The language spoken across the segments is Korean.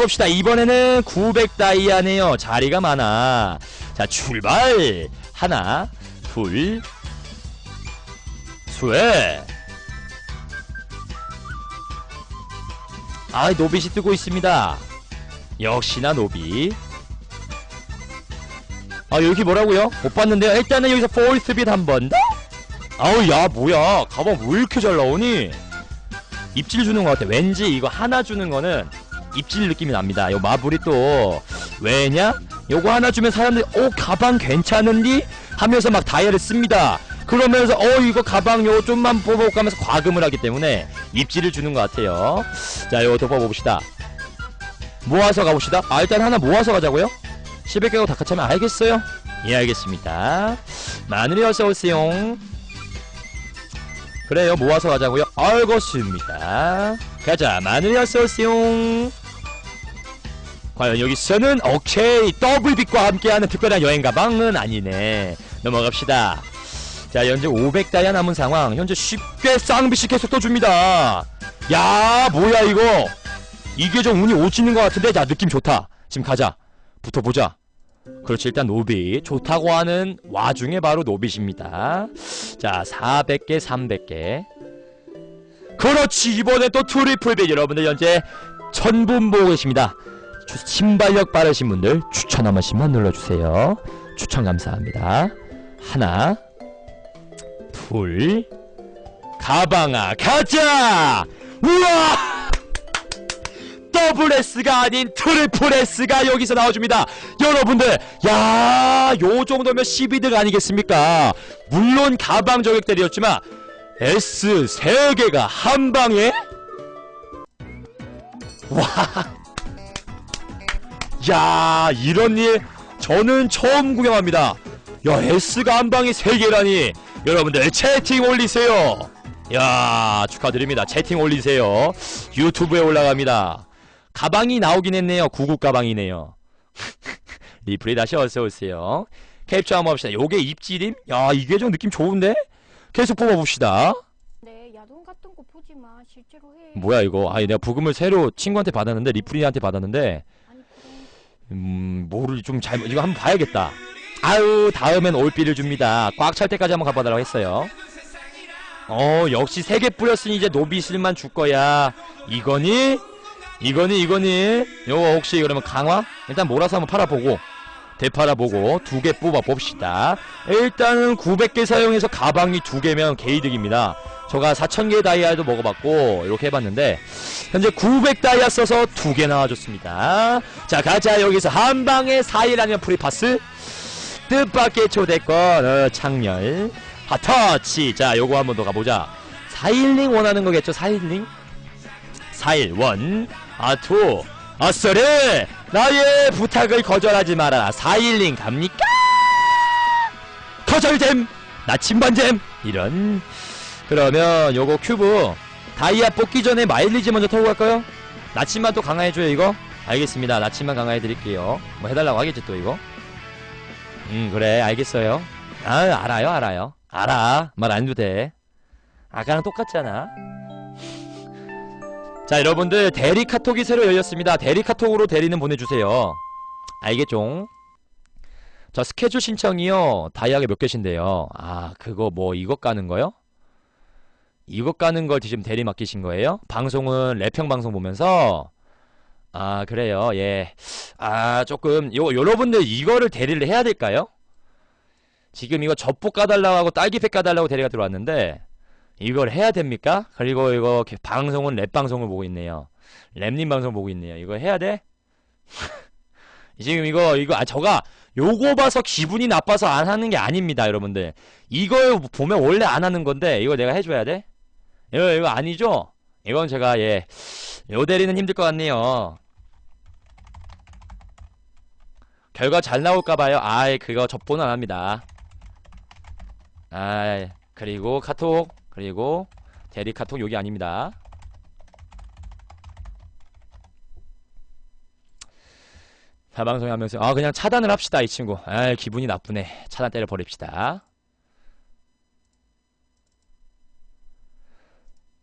해봅시다. 이번에는 900 다이아네요. 자리가 많아. 자, 출발! 하나, 둘, 셋. 아, 노빗이 뜨고 있습니다. 역시나 노빗. 아, 여기 뭐라고요? 못 봤는데요. 일단은 여기서 폴스빗 한 번 더? 아우, 야, 뭐야. 가방 왜 이렇게 잘 나오니? 입질 주는 것 같아. 왠지 이거 하나 주는 거는 입질 느낌이 납니다. 요 마블이 또 왜냐? 요거 하나 주면 사람들이 오 가방 괜찮은디? 하면서 막 다이아를 씁니다. 그러면서 어 이거 가방 요 좀만 뽑아볼까 하면서 과금을 하기 때문에 입질을 주는 것 같아요. 자 요거 더 뽑아봅시다. 모아서 가봅시다. 아 일단 하나 모아서 가자고요? 11개고 다 같이 하면 알겠어요? 예 알겠습니다. 마늘이 어서오세요. 그래요 모아서 가자고요 알겠습니다 가자 마늘이 어서오세요 과연 여기서는 오케이 더블빅과 함께하는 특별한 여행 가방은 아니네. 넘어갑시다. 자 현재 500다이아 남은 상황. 현재 쉽게 쌍비씩 계속 떠줍니다. 야 뭐야 이거? 이게 좀 운이 오지는 것 같은데? 자 느낌 좋다. 지금 가자. 붙어보자. 그렇지 일단 노빗 좋다고 하는 와중에 바로 노빗입니다. 자 400개 300개. 그렇지 이번에 또 트리플빗 여러분들 현재 천분 보고 계십니다. 주- 신발력 빠르신 분들 추천 한 번씩만 눌러주세요 추천 감사합니다 하나 둘 가방아 가자 우와 더블 S가 아닌 트리플 S가 여기서 나와줍니다. 여러분들, 야, 요 정도면 12등 아니겠습니까? 물론 가방 저격 때리였지만 S 3개가 한 방에 와. 야, 이런 일 저는 처음 구경합니다. 야, S가 한 방에 3개라니. 여러분들 채팅 올리세요. 야, 축하드립니다. 채팅 올리세요. 유튜브에 올라갑니다. 가방이 나오긴 했네요. 구급 가방이네요. 리플이 다시 어서오세요. 캡처 한번 봅시다. 요게 입질임? 야, 이게 좀 느낌 좋은데? 계속 뽑아봅시다. 네, 야동 같은 거 보지 마. 실제로 해. 뭐야, 이거. 아니, 내가 부금을 새로 친구한테 받았는데, 리플이한테 받았는데, 음, 뭐를 좀 잘못, 이거 한번 봐야겠다. 아유, 다음엔 올비를 줍니다. 꽉 찰 때까지 한번 가봐달라고 했어요. 어, 역시 세 개 뿌렸으니 이제 노비실만 줄 거야. 이거니? 이거니, 이거니? 요거 혹시 그러면 강화? 일단 몰아서 한번 팔아보고, 되팔아 보고, 두 개 뽑아 봅시다. 일단은 900개 사용해서 가방이 두 개면 개이득입니다. 저가 4000개 다이아도 먹어봤고, 이렇게 해봤는데, 현재 900 다이아 써서 두 개 나와줬습니다. 자, 가자. 여기서 한 방에 4일 아니면 프리파스. 뜻밖의 초대권, 어, 창렬. 핫터치. 자, 요거 한번 더 가보자. 4일링 원하는 거겠죠? 4일링? 4일, 원. 아, 투. 아, 쓰리. 나의 부탁을 거절하지 마라. 4일링 갑니까? 거절됨. 나 침반잼. 이런. 그러면 요거 큐브 다이아 뽑기 전에 마일리지 먼저 타고 갈까요? 나침반 또 강화해줘요 이거? 알겠습니다 나침반 강화해드릴게요 뭐 해달라고 하겠지 또 이거? 음 그래 알겠어요 아 알아요 알아요 알아 말 안 해도 돼 아까랑 똑같잖아 자 여러분들 대리 카톡이 새로 열렸습니다 대리 카톡으로 대리는 보내주세요 알겠죠? 저 스케줄 신청이요 다이아가 몇 개신데요 아 그거 뭐 이것 가는 거요? 이것 가는 걸 지금 대리 맡기신 거예요? 방송은 랩형 방송 보면서 아 그래요 예아 조금 요 여러분들 이거를 대리를 해야 될까요? 지금 이거 젖복 까달라고 하고 딸기팩 까달라고 대리가 들어왔는데 이걸 해야 됩니까? 그리고 이거 개- 방송은 랩 방송을 보고 있네요 랩님 방송 보고 있네요 이거 해야 돼? 지금 이거 이거 아 저가 요거 봐서 기분이 나빠서 안 하는 게 아닙니다 여러분들 이걸 보면 원래 안 하는 건데 이거 내가 해줘야 돼? 이거 이거 아니죠? 이건 제가 예. 요 대리는 힘들 것 같네요. 결과 잘 나올까 봐요. 아이 그거 접보는 안 합니다. 아 그리고 카톡 그리고 대리 카톡 여기 아닙니다. 사방송에 하면서 아 그냥 차단을 합시다 이 친구. 아 기분이 나쁘네. 차단 때려 버립시다.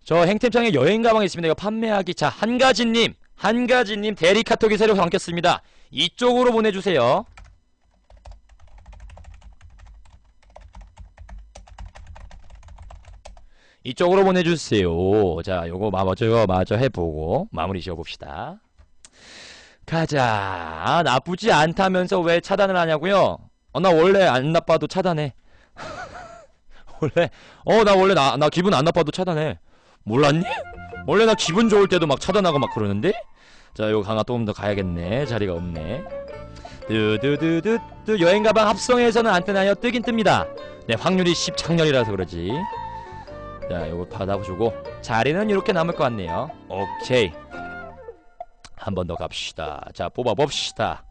저 행템창에 여행 가방이 있습니다. 이거 판매하기. 자, 한가지님. 한가지님 대리 카톡이 새로 바뀌었습니다. 이쪽으로 보내주세요. 이쪽으로 보내주세요. 자, 요거 마저 마저 해보고 마무리 지어봅시다. 가자. 아, 나쁘지 않다면서 왜 차단을 하냐고요? 어, 나 원래 안 나빠도 차단해. 원래 어 나 원래 나 나 기분 안 나빠도 차단해. 몰랐니? 원래 나 기분 좋을 때도 막 차단하고 막 그러는데? 자, 요거 강화 조금 더 가야겠네. 자리가 없네. 두두두두두 여행 가방 합성해서는 안 뜨나요? 뜨긴 뜹니다. 네, 확률이 10 창렬이라서 그러지. 자, 요거 받아주고 자리는 이렇게 남을 것 같네요. 오케이. 한 번 더 갑시다. 자, 뽑아 봅시다.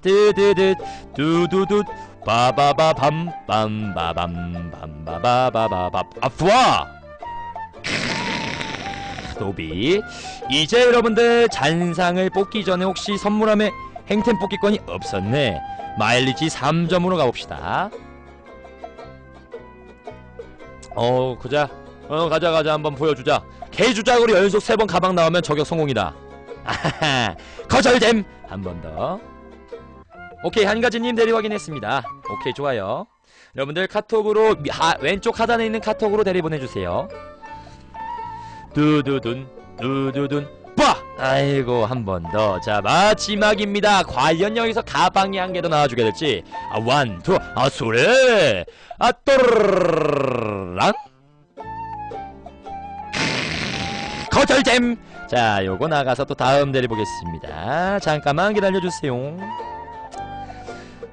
뜨드드 두두두 바바바밤 빰바밤 빰바바바바밥 아프와 노비 이제 여러분들 잔상을 뽑기 전에 혹시 선물함에 행템 뽑기권이 없었네 마일리지 3점으로 가봅시다 어 그자 어 가자 가자. 한번 보여주자. 개주작으로 연속 3번 가방 나오면 저격 성공이다. 아하하 거절됨! 한 번 더. 오케이 한가지님 대리 확인했습니다. 오케이 좋아요. 여러분들 카톡으로 미- 하, 왼쪽 하단에 있는 카톡으로 대리 보내주세요. 두두둔 두두둔. 빠! 아이고 한 번 더. 자 마지막입니다. 과연 여기서 가방이 한 개 더 나와주게 될지. 아 원투 아 소래 아 또르랑 잼 자 요거 나가서 또 다음 대리 보겠습니다. 잠깐만 기다려주세요.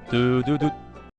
두두두